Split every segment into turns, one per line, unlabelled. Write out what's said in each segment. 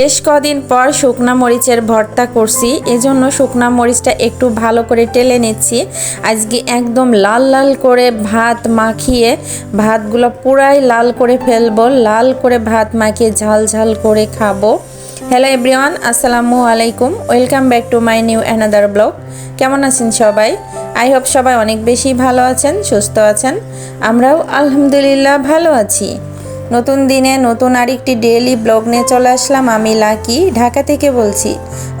বেশ কদিন পর শুকনা মরিচের ভর্তা করছি, এজন্য শুকনা মরিচটা একটু ভালো করে টেলে নিচ্ছি। আজকে একদম লাল লাল করে ভাত মাখিয়ে, ভাতগুলো পুরাই লাল করে ফেলব, লাল করে ভাত মাখিয়ে ঝাল ঝাল করে খাব। হ্যালো এভরিওয়ান আসসালামু আলাইকুম welcome back to my new another blog কেমন আছেন সবাই? আই হোপ সবাই অনেক বেশি ভালো আছেন, সুস্থ আছেন। আমরাও আলহামদুলিল্লাহ ভালো আছি। নতুন দিনে নতুন আরেকটি ডেইলি ব্লগ নিয়ে চলে আসলাম। আমি লাকি, ঢাকা থেকে বলছি।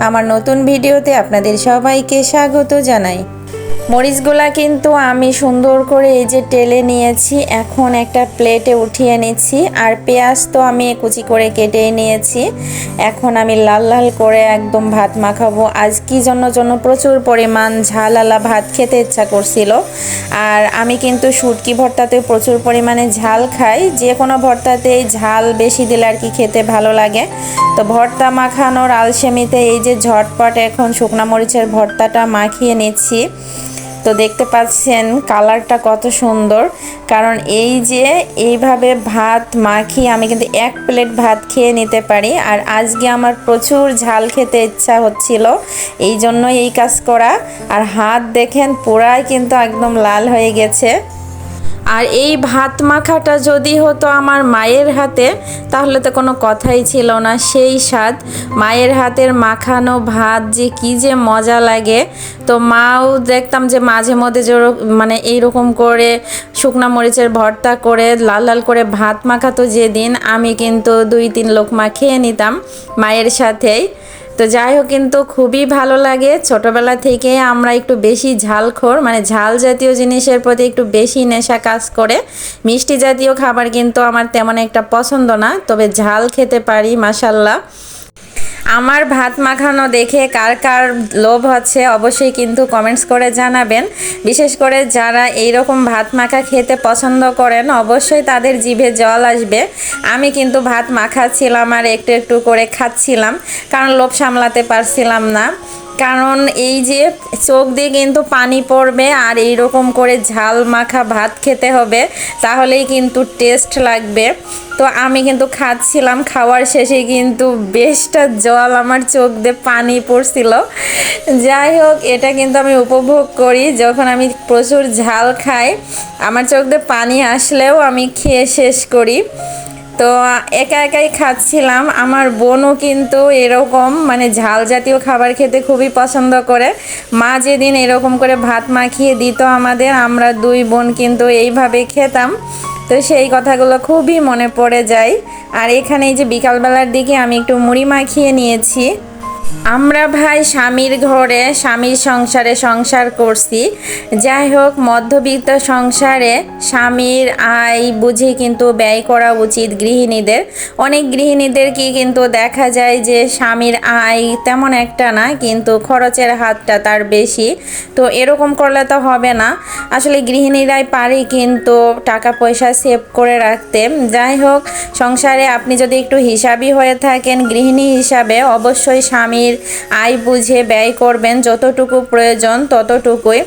আমার নতুন ভিডিওতে আপনাদের সবাইকে স্বাগত জানাই। মরিচগুলা কিন্তু আমি সুন্দর করে এই যে টেলে নিয়েছি, এখন একটা প্লেটে উঠিয়ে নিচ্ছি। আর পেঁয়াজ তো আমি কুচি করে কেটে নিয়েছি। এখন আমি লাল লাল করে একদম ভাত মাখাবো। আজ কি জন্য জন্য প্রচুর পরিমাণ ঝালালা ভাত খেতে ইচ্ছা করছিল। আর আমি কিন্তু শুটকি ভর্তাতে প্রচুর পরিমাণে ঝাল খাই। যে কোনো ভর্তাতেই ঝাল বেশি দিলে আর কি খেতে ভালো লাগে। তো ভর্তা মাখানোর আলসেমিতে এই যে ঝটপট এখন শুকনা মরিচের ভর্তাটা মাখিয়ে নিচ্ছি। তো দেখতে পাচ্ছেন কালারটা কত সুন্দর। কারণ এই যে এইভাবে ভাত মাখিয়ে আমি কিন্তু এক প্লেট ভাত খেয়ে নিতে পারি। আর আজকে আমার প্রচুর ঝাল খেতে ইচ্ছা হচ্ছিল, এই জন্যই এই কাজ করা। আর হাত দেখেন পুরাই কিন্তু একদম লাল হয়ে গেছে। আর এই ভাত মাখাটা যদি হতো আমার মায়ের হাতে, তাহলে তো কোনো কথাই ছিল না। সেই স্বাদ, মায়ের হাতের মাখানো ভাত যে কি যে মজা লাগে। তো মাও দেখতাম যে মাঝে মধ্যে যে মানে এইরকম করে শুকনা মরিচের ভর্তা করে, লাল লাল করে ভাত মাখাতো যেদিন, আমি কিন্তু দুই তিন লোক খেয়ে নিতাম মায়ের সাথেই। তো যাই হোক, কিন্তু খুবই ভালো লাগে। ছোটবেলা থেকে আমরা একটু বেশি ঝালখোর মানে ঝাল জাতীয় জিনিসের প্রতি একটু বেশি নেশা কাজ করে। মিষ্টি জাতীয় খাবার কিন্তু আমার তেমন একটা পছন্দ না, তবে ঝাল খেতে পারি মাসাল্লাহ আমার ভাত মাখানো দেখে কার কার লোভ হচ্ছে অবশ্যই কিন্তু কমেন্টস করে জানাবেন। বিশেষ করে যারা এই রকম ভাত মাখা খেতে পছন্দ করেন, অবশ্যই তাদের জিভে জল আসবে। আমি কিন্তু ভাত মাখাচ্ছিলাম আর একটু একটু করে খাচ্ছিলাম, কারণ লোভ সামলাতে পারছিলাম না। কারণ এই যে চোখ দিয়ে কিন্তু পানি পড়বে আর এই রকম করে ঝাল মাখা ভাত খেতে হবে, তাহলেই কিন্তু টেস্ট লাগবে। তো আমি কিন্তু খাচ্ছিলাম, খাওয়ার শেষে কিন্তু বেশটা জল আমার চোখ দিয়ে পানি পড়ছিল। যাই হোক, এটা কিন্তু আমি উপভোগ করি, যখন আমি প্রচুর ঝাল খাই, আমার চোখ দিয়ে পানি আসলেও আমি খেয়ে শেষ করি। তো একা একাই খাচ্ছিলাম। আমার বোনও কিন্তু এরকম মানে ঝাল জাতীয় খাবার খেতে খুবই পছন্দ করে। মা যেদিন এরকম করে ভাত মাখিয়ে দিত আমাদের, আমরা দুই বোন কিন্তু এইভাবে খেতাম। তো সেই কথাগুলো খুবই মনে পড়ে যায়। আর এখানে এই যে বিকালবেলার দিকে আমি একটু মুড়ি মাখিয়ে নিয়েছি। আমরা ভাই স্বামীর ঘরে, স্বামীর সংসারে সংসার করছি। যাই হোক, মধ্যবিত্ত সংসারে স্বামীর আয় বুঝে কিন্তু ব্যয় করা উচিত গৃহিণীদের। অনেক গৃহিণীদের কি কিন্তু দেখা যায় যে স্বামীর আয় তেমন একটা না, কিন্তু খরচের হাতটা তার বেশি। তো এরকম করলে তো হবে না। আসলে গৃহিণীরাই পারে কিন্তু টাকা পয়সা সেভ করে রাখতে। যাই হোক, সংসারে আপনি যদি একটু হিসাবই হয়ে থাকেন গৃহিণী হিসাবে, অবশ্যই স্বামীর আয় বুঝে ব্যয় করবেন, যতটুকু প্রয়োজন ততটুকুই।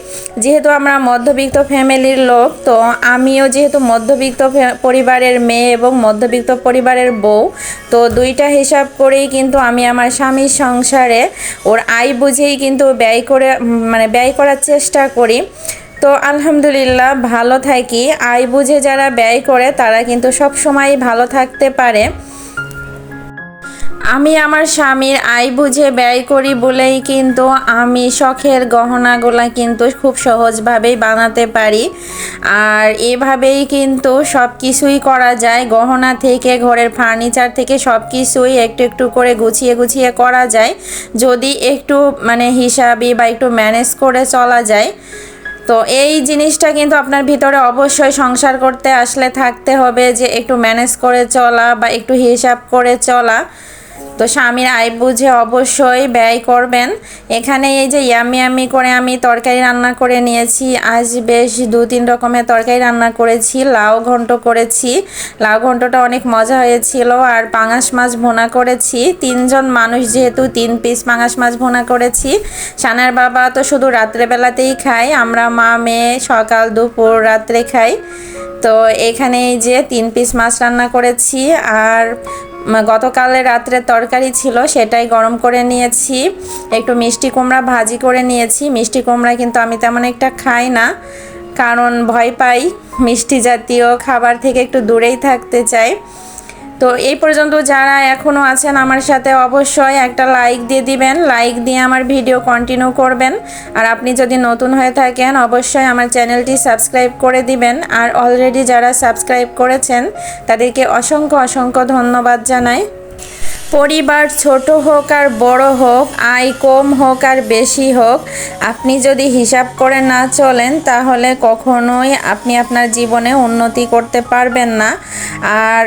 যেহেতু আমরা মধ্যবিত্ত ফ্যামিলির লোক, তো আমিও যেহেতু মধ্যবিত্ত পরিবারের মেয়ে এবং মধ্যবিত্ত পরিবারের বউ, তো দুইটা হিসাব করেই কিন্তু আমি আমার স্বামীর সংসারে ওর আয় বুঝেই কিন্তু ব্যয় করে মানে ব্যয় করার চেষ্টা করি। তো আলহামদুলিল্লাহ ভালো থাকি। আয় বুঝে যারা ব্যয় করে, তারা কিন্তু সব সময় ভালো থাকতে পারে। আমি আমার স্বামীর আয় বুঝে ব্যয় করি বলেই কিন্তু আমি শখের গহনাগুলা কিন্তু খুব সহজভাবেই বানাতে পারি। আর এভাবেই কিন্তু সব কিছুই করা যায়। গহনা থেকে, ঘরের ফার্নিচার থেকে সব কিছুই একটু একটু করে গুছিয়ে গুছিয়ে করা যায়। যদি একটু মানে হিসাবই বা একটু ম্যানেজ করে চলা যায়। তো এই জিনিসটা কিন্তু আপনার ভিতরে অবশ্যই সংসার করতে আসলে থাকতে হবে যে একটু ম্যানেজ করে চলা বা একটু হিসাব করে চলা। তো স্বামীর আয় বুঝে অবশ্যই ব্যয় করবেন। এখানে এই যে ইয়ামি ইয়ামি করে আমি তরকারি রান্না করে নিয়েছি। আজ বেশ দু তিন রকমের তরকারি রান্না করেছি, লাউ ঘন্ট করেছি। লাউ ঘন্টটা অনেক মজা হয়েছিল আর পাঙাশ মাছ ভোনা করেছি। তিনজন মানুষ যেহেতু তিন পিস পাঙাশ মাছ ভোনা করেছি। সানার বাবা তো শুধু রাত্রেবেলাতেই খায়, আমরা মা, মেয়ে সকাল, দুপুর, রাত্রে খাই। তো এখানে যে তিন পিস মাছ রান্না করেছি আর গতকালে রাত্রে তরকারি ছিল, সেটাই গরম করে নিয়েছি। একটু মিষ্টি কুমড়া ভাজি করে নিয়েছি। মিষ্টি কুমড়া কিন্তু আমি তেমন একটা খাই না, কারণ ভয় পাই। মিষ্টি জাতীয় খাবার থেকে একটু দূরেই থাকতে চাই। তো এই পর্যন্ত যারা এখনও আছেন আমার সাথে অবশ্যই একটা লাইক দিয়ে দিবেন। লাইক দিয়ে আমার ভিডিও কন্টিনিউ করবেন। আর আপনি যদি নতুন হয়ে থাকেন, অবশ্যই আমার চ্যানেলটি সাবস্ক্রাইব করে দিবেন। আর অলরেডি যারা সাবস্ক্রাইব করেছেন, তাদেরকে অসংখ্য অসংখ্য ধন্যবাদ জানাই। পরিবার ছোট হোক আর বড় হোক, আয় কম হোক আর বেশি হোক, আপনি যদি হিসাব করে না চলেন, তাহলে কখনোই আপনি আপনার জীবনে উন্নতি করতে পারবেন না। আর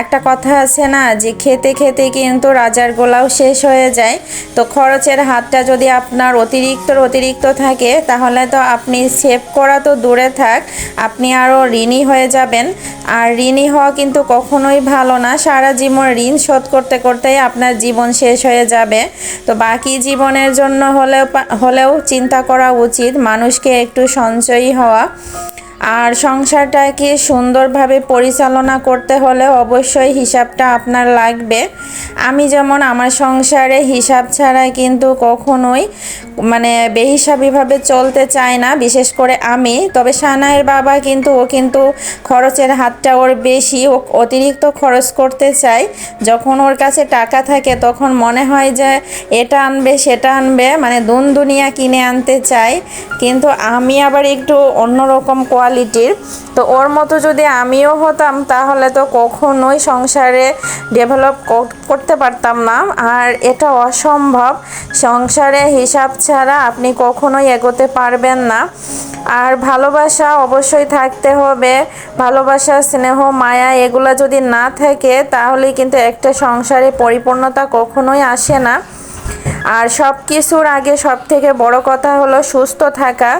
একটা কথা আছে না, যে খেতে খেতে কিন্তু রাজার গোলাও শেষ হয়ে যায়। তো খরচের হাতটা যদি আপনার অতিরিক্ত অতিরিক্ত থাকে, তাহলে তো আপনি সেভ করা তো দূরে থাক, আপনি আরও ঋণী হয়ে যাবেন। আর ঋণী হওয়া কিন্তু কখনোই ভালো না, সারা জীবন ঋণ শোধ করতে করতেই আপনার জীবন শেষ হয়ে যাবে। তো বাকি জীবনের জন্য হলেও হলেও চিন্তা করা উচিত, মানুষকে একটু সঞ্চয়ী হওয়া। আর সংসারটাকে সুন্দরভাবে পরিচালনা করতে হলে অবশ্যই হিসাবটা আপনার লাগবে। আমি যেমন আমার সংসারে হিসাব ছাড়া কিন্তু কখনোই মানে বেহিসাবিভাবে চলতে চায় না, বিশেষ করে আমি। তবে সানায়ের বাবা কিন্তু, ও কিন্তু খরচের হাতটা ওর বেশি, ও অতিরিক্ত খরচ করতে চায়। যখন ওর কাছে টাকা থাকে তখন মনে হয় যে এটা আনবে, সেটা আনবে মানে দুন দুনিয়া কিনে আনতে চায়। কিন্তু আমি আবার একটু অন্যরকম কোয়ালিটির তো ওর মতো যদি আমিও হতাম, তাহলে তো কখনোই সংসারে ডেভেলপ করতে পারতাম না। আর এটা অসম্ভব। সংসারে হিসাব ছাড়া আপনি কখনোই এগোতে পারবেন না। আর ভালোবাসা অবশ্যই থাকতে হবে। ভালোবাসা, স্নেহ, মায়া এগুলো যদি না থাকে তাহলে কিন্তু একটা সংসারে পরিপূর্ণতা কখনোই আসে না। আর সব কিছুর আগে সব থেকে বড় কথা হলো সুস্থ থাকা।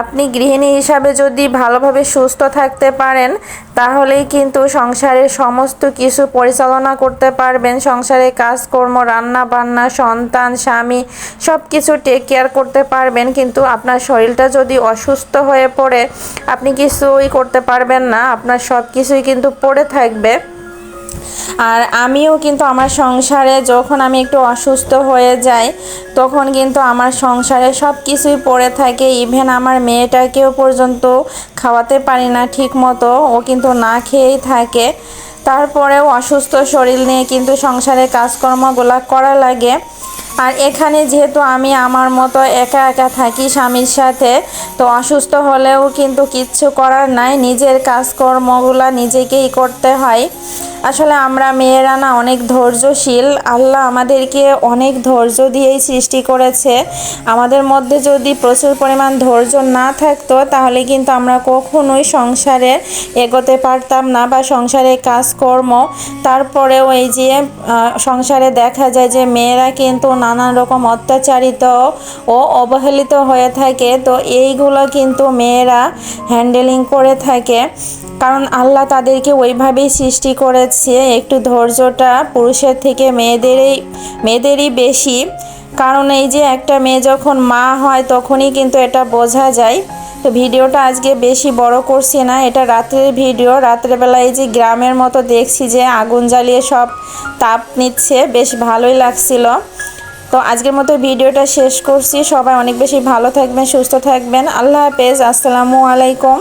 আপনি গৃহিণী হিসাবে যদি ভালোভাবে সুস্থ থাকতে পারেন, তাহলেই কিন্তু সংসারের সমস্ত কিছু পরিচালনা করতে পারবেন। সংসারে কাজকর্ম রান্না বান্না সন্তান, স্বামী সব কিছু টেক কেয়ার করতে পারবেন। কিন্তু আপনার শরীরটা যদি অসুস্থ হয়ে পড়ে, আপনি কিছুই করতে পারবেন না। আপনার সব কিছুই কিন্তু পড়ে থাকবে। আর আমিও কিন্তু আমার সংসারে যখন আমি একটু অসুস্থ হয়ে যাই, তখন কিন্তু আমার সংসারে সব কিছুই পড়ে থাকে। ইভেন আমার মেয়েটাকেও পর্যন্ত খাওয়াতে পারি না ঠিক মতো ও কিন্তু না খেয়েই থাকে। তারপরেও অসুস্থ শরীর নিয়ে কিন্তু সংসারের কাজকর্মগুলো করা লাগে। আর এখানে যেহেতু আমি আমার মতো একা একা থাকি স্বামীর সাথে, তো অসুস্থ হলেও কিন্তু কিচ্ছু করার নাই। নিজের কাজকর্মগুলো নিজেকেই করতে হয়। আসলে আমরা মেয়েরা না অনেক ধৈর্যশীল। আল্লাহ আমাদেরকে অনেক ধৈর্য দিয়েই সৃষ্টি করেছে। আমাদের মধ্যে যদি প্রচুর পরিমাণ ধৈর্য না থাকতো, তাহলে কিন্তু আমরা কখনোই সংসারে এগোতে পারতাম না বা সংসারে কাজকর্ম। তারপরেও এই যে সংসারে দেখা যায় যে মেয়েরা কিন্তু নানান রকম অত্যাচারিত ও অবহেলিত হয়ে থাকে। তো এইগুলো কিন্তু মেয়েরা হ্যান্ডেলিং করে থাকে। কারণ আল্লাহ তাদেরকে ওইভাবেই সৃষ্টি করেছে, একটু ধৈর্যটা পুরুষের থেকে মেয়েদেরই মেয়েদেরই বেশি। কারণ এই যে একটা মেয়ে যখন মা হয় তখনই কিন্তু এটা বোঝা যায়। তো ভিডিওটা আজকে বেশি বড় করছি না, এটা রাত্রের ভিডিও। রাত্রেবেলা এই যে গ্রামের মতো দেখছি যে আগুন জ্বালিয়ে সব তাপ নিচ্ছে, বেশ ভালোই লাগছিল। তো আজকের মতো ভিডিওটা শেষ করছি। সবাই অনেক বেশি ভালো থাকবেন, সুস্থ থাকবেন। আল্লাহ হাফেজ, আসসালামু আলাইকুম।